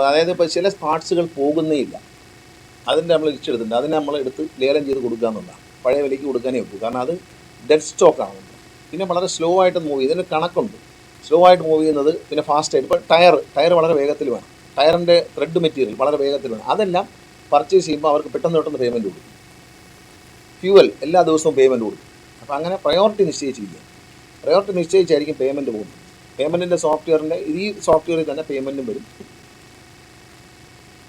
അതായത് ഇപ്പോൾ ചില പാർട്സുകൾ പോകുന്നേ ഇല്ല. അതിന്റെ നമ്മൾ ലിസ്റ്റ് അതിനെ നമ്മൾ എടുത്ത് ലേലം ചെയ്ത് കൊടുക്കുക എന്നുള്ളതാണ്. പഴയ വിലയ്ക്ക് കൊടുക്കാനേ ഒക്കൂ കാരണം അത് ഡെഡ് സ്റ്റോക്ക് സ്റ്റോക്കാണ് പിന്നെ വളരെ സ്ലോ ആയിട്ട് മൂവ് ചെയ്യും ഇതിന് കണക്കുണ്ട്. സ്ലോ ആയിട്ട് മൂവ് ചെയ്യുന്നത് പിന്നെ ഫാസ്റ്റ് ആയിട്ട്. ഇപ്പോൾ ടയർ ടയർ വളരെ വേഗത്തിൽ വേണം. ടയറിന്റെ ത്രെഡ് മെറ്റീരിയൽ വളരെ വേഗത്തിൽ വേണം. അതെല്ലാം പർച്ചേസ് ചെയ്യുമ്പോൾ അവർക്ക് പെട്ടെന്ന് പെട്ടെന്ന് പേയ്മെന്റ് കൊടുക്കും. ഫ്യൂവൽ എല്ലാ ദിവസവും പേയ്മെന്റ് കൊടുക്കും. അപ്പോൾ അങ്ങനെ പ്രയോറിറ്റി നിശ്ചയിച്ചിരിക്കുക. പ്രയോറിറ്റി നിശ്ചയിച്ചായിരിക്കും പേയ്മെന്റ് പോകുന്നത്. പേയ്മെന്റിന്റെ സോഫ്റ്റ്വെയറിന്റെ ഈ സോഫ്റ്റ്വെയറിൽ തന്നെ പേയ്മെന്റും വരും.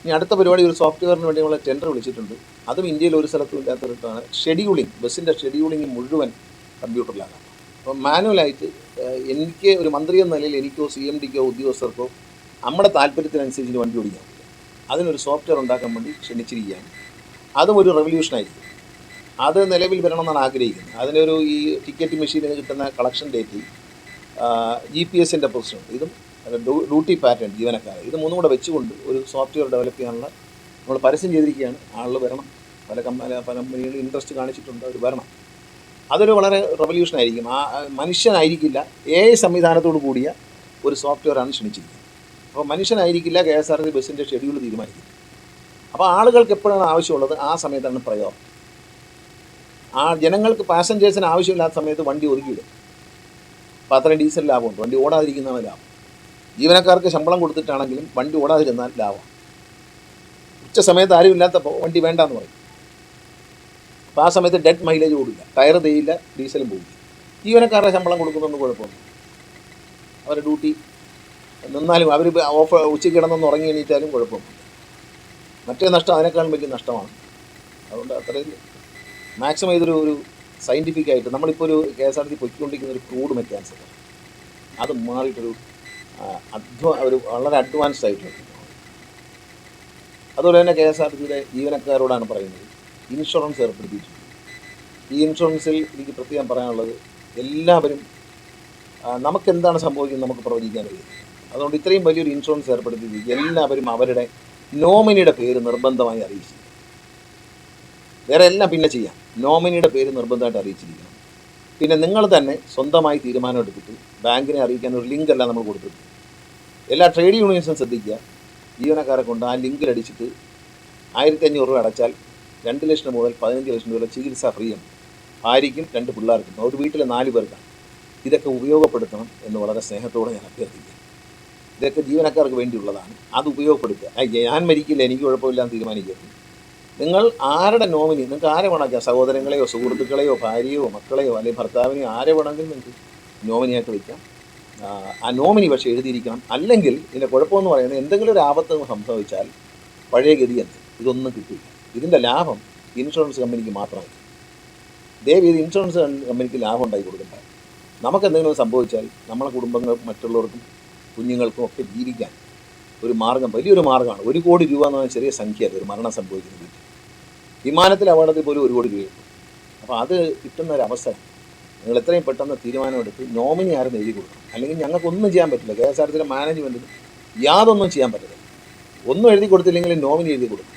ഇനി അടുത്ത പരിപാടി ഒരു സോഫ്റ്റ്വെയറിന് വേണ്ടി നമ്മൾ ടെൻഡർ വിളിച്ചിട്ടുണ്ട്. അതും ഇന്ത്യയിൽ ഒരു സ്ഥലത്തും ഇല്ലാത്തൊരിടത്താണ് ഷെഡ്യൂളിംഗ് ബസ്സിന്റെ ഷെഡ്യൂളിംഗ് മുഴുവൻ കമ്പ്യൂട്ടറിലാണ് അപ്പോൾ മാനുവലായിട്ട് എനിക്ക് ഒരു മന്ത്രി എന്ന നിലയിൽ എനിക്കോ സി എം ഡിക്കോ ഉദ്യോഗസ്ഥർക്കോ നമ്മുടെ താല്പര്യത്തിനനുസരിച്ച് വണ്ടി ഓടിക്കാൻ അതിനൊരു സോഫ്റ്റ്വെയർ ഉണ്ടാക്കാൻ വേണ്ടി ക്ഷണിച്ചിരിക്കുകയാണ്. അതും ഒരു റെവല്യൂഷനായിരിക്കും അത് നിലവിൽ വരണമെന്നാണ് ആഗ്രഹിക്കുന്നത്. അതിനൊരു ഈ ടിക്കറ്റ് മെഷീനിൽ കിട്ടുന്ന കളക്ഷൻ ഡേറ്റയും ജി പി എസിന്റെ പ്രശ്നം ഇതും ഡ്യൂട്ടി പാറ്റേൺ ജീവനക്കാരെ. ഇത് മൂന്നും കൂടെ വെച്ചുകൊണ്ട് ഒരു സോഫ്റ്റ്വെയർ ഡെവലപ്പ് ചെയ്യാനുള്ള നമ്മൾ പരസ്യം ചെയ്തിരിക്കുകയാണ്. ആളുകൾ വരണം. പല കമ്പനി പല കമ്പനികളിൽ ഇൻട്രസ്റ്റ് കാണിച്ചിട്ടുണ്ട് അവർ വരണം. അതൊരു വളരെ റെവല്യൂഷൻ ആയിരിക്കും. ആ മനുഷ്യനായിരിക്കില്ല എ സംവിധാനത്തോട് കൂടിയ ഒരു സോഫ്റ്റ്വെയറാണ് ക്ഷണിച്ചിരിക്കുന്നത്. അപ്പോൾ മനുഷ്യനായിരിക്കില്ല കെ എസ് ആർ ടി ബസ്സിന്റെ ഷെഡ്യൂൾ തീരുമാനിക്കുന്നത്. അപ്പോൾ ആളുകൾക്ക് എപ്പോഴാണ് ആവശ്യമുള്ളത്? ആ സമയത്താണ് പ്രയോറിറ്റി ആ ജനങ്ങൾക്ക് പാസഞ്ചേഴ്സിന് ആവശ്യമില്ലാത്ത സമയത്ത് വണ്ടി ഒതുക്കിയിടും. അപ്പോൾ അത്രയും ഡീസൽ ലാഭമുണ്ട് വണ്ടി ഓടാതിരിക്കുന്നതാണ് ലാഭം. ജീവനക്കാർക്ക് ശമ്പളം കൊടുത്തിട്ടാണെങ്കിലും വണ്ടി ഓടാതിരുന്നാൽ ലാഭം. ഉച്ച സമയത്ത് ആരും ഇല്ലാത്തപ്പോൾ വണ്ടി വേണ്ടാന്ന് പറയും. അപ്പോൾ ആ സമയത്ത് ഡെഡ് മൈലേജ് ഓടില്ല. ടയർ തേയില്ല ഡീസലും പോകില്ല ജീവനക്കാരുടെ ശമ്പളം കൊടുക്കുന്നൊന്നും കുഴപ്പമില്ല അവരുടെ ഡ്യൂട്ടി നിന്നാലും അവർ ഓഫ് ഉച്ചയ്ക്ക് കിടന്നൊന്ന് ഉറങ്ങി എണീറ്റാലും കുഴപ്പമില്ല മറ്റേ നഷ്ടം അതിനേക്കാളും വലിയ നഷ്ടമാണ്. അതുകൊണ്ട് അത്രയും മാക്സിമം ഇതൊരു ഒരു സയന്റിഫിക് ആയിട്ട് നമ്മളിപ്പോൾ ഒരു കെ എസ് ആർ ടി പൊയ്ക്കൊണ്ടിരിക്കുന്ന ഒരു ക്രൂഡ് മെക്കാനിസം അത് മാറിയിട്ടൊരു അഡ്വാ ഒരു വളരെ അഡ്വാൻസ്ഡ് ആയിട്ടുണ്ട്. അതുപോലെ തന്നെ കെ എസ് ആർ ടിയുടെ ജീവനക്കാരോടാണ് പറയുന്നത് ഇൻഷുറൻസ് ഏർപ്പെടുത്തിയിട്ടുണ്ട്. ഈ ഇൻഷുറൻസിൽ എനിക്ക് പ്രത്യേകം പറയാനുള്ളത് എല്ലാവരും നമുക്ക് എന്താണ് സംഭവിക്കുന്നത് നമുക്ക് പ്രവചിക്കാൻ കഴിയും. അതുകൊണ്ട് ഇത്രയും വലിയൊരു ഇൻഷുറൻസ് ഏർപ്പെടുത്തി എല്ലാവരും അവരുടെ നോമിനിയുടെ പേര് നിർബന്ധമായി അറിയിച്ചിരിക്കും വേറെ എല്ലാം പിന്നെ ചെയ്യാം. നോമിനിയുടെ പേര് നിർബന്ധമായിട്ട് അറിയിച്ചിരിക്കണം. പിന്നെ നിങ്ങൾ തന്നെ സ്വന്തമായി തീരുമാനം എടുത്തിട്ട് ബാങ്കിനെ അറിയിക്കാൻ ഒരു ലിങ്ക് അല്ല നമ്മൾ കൊടുത്തിട്ടുണ്ട് എല്ലാ ട്രേഡ് യൂണിയൻസും ശ്രദ്ധിക്കുക. ജീവനക്കാരെ കൊണ്ട് ആ ലിങ്കിൽ അടിച്ചിട്ട് ആയിരത്തി അഞ്ഞൂറ് രൂപ അടച്ചാൽ രണ്ട് ലക്ഷം മുതൽ പതിനഞ്ച് ലക്ഷം രൂപ ചികിത്സ ഫ്രീയാണ് ഭാര്യയ്ക്കും രണ്ട് പിള്ളേർക്കും ഒരു വീട്ടിലെ നാല് പേർക്കാണ്. ഇതൊക്കെ ഉപയോഗപ്പെടുത്തണം എന്ന് വളരെ സ്നേഹത്തോടെ ഞാൻ അഭ്യർത്ഥിക്കുക ഇതൊക്കെ ജീവനക്കാർക്ക് വേണ്ടിയുള്ളതാണ്. അത് ഉപയോഗപ്പെടുത്തുക. ഞാൻ മരിക്കില്ല എനിക്ക് കുഴപ്പമില്ലാന്ന് തീരുമാനിക്കരുത്. നിങ്ങൾ ആരുടെ നോമിനി? നിങ്ങൾക്ക് ആരെ വേണമെങ്കിൽ സഹോദരങ്ങളെയോ സുഹൃത്തുക്കളെയോ ഭാര്യയോ മക്കളെയോ അല്ലെങ്കിൽ ഭർത്താവിനെയോ ആരെ വേണമെങ്കിലും നിങ്ങൾക്ക് നോമിനിയായിട്ട് വയ്ക്കാം ആ, നോമിനി പക്ഷേ എഴുതിയിരിക്കണം. അല്ലെങ്കിൽ ഇതിന്റെ കുഴപ്പമെന്ന് പറയുന്നത് എന്തെങ്കിലും ഒരു ആപത്ത് സംഭവിച്ചാൽ പഴയ ഗതി എന്ത്? ഇതൊന്നും കിട്ടില്ല. ഇതിന്റെ ലാഭം ഇൻഷുറൻസ് കമ്പനിക്ക് മാത്രമായി ദയവ് ഇത് ഇൻഷുറൻസ് കമ്പനിക്ക് ലാഭം ഉണ്ടാക്കി കൊടുക്കണ്ട. നമുക്ക് എന്തെങ്കിലും സംഭവിച്ചാൽ നമ്മളെ കുടുംബങ്ങൾ മറ്റുള്ളവർക്കും കുഞ്ഞുങ്ങൾക്കും ഒക്കെ ജീവിക്കാൻ ഒരു മാർഗം വലിയൊരു മാർഗമാണ് ഒരു കോടി രൂപ എന്ന് പറഞ്ഞാൽ ചെറിയ സംഖ്യയല്ല ഒരു മരണം സംഭവിക്കുന്ന വീട്ടിൽ വിമാനത്തിൽ അപകടത്തിൽ പോലും ഒരു കോടി രൂപയുണ്ട് അപ്പോൾ അത് കിട്ടുന്ന ഒരു അവസരം നിങ്ങൾ എത്രയും പെട്ടെന്ന് തീരുമാനമെടുത്ത് നോമിനി ആരും എഴുതി കൊടുക്കണം. അല്ലെങ്കിൽ ഞങ്ങൾക്കൊന്നും ചെയ്യാൻ പറ്റില്ല. കെ എസ് ആർ ടിയുടെ മാനേജ്മെന്റിന് യാതൊന്നും ചെയ്യാൻ പറ്റില്ല ഒന്നും എഴുതി കൊടുത്തില്ലെങ്കിൽ നോമിനി എഴുതി കൊടുക്കും.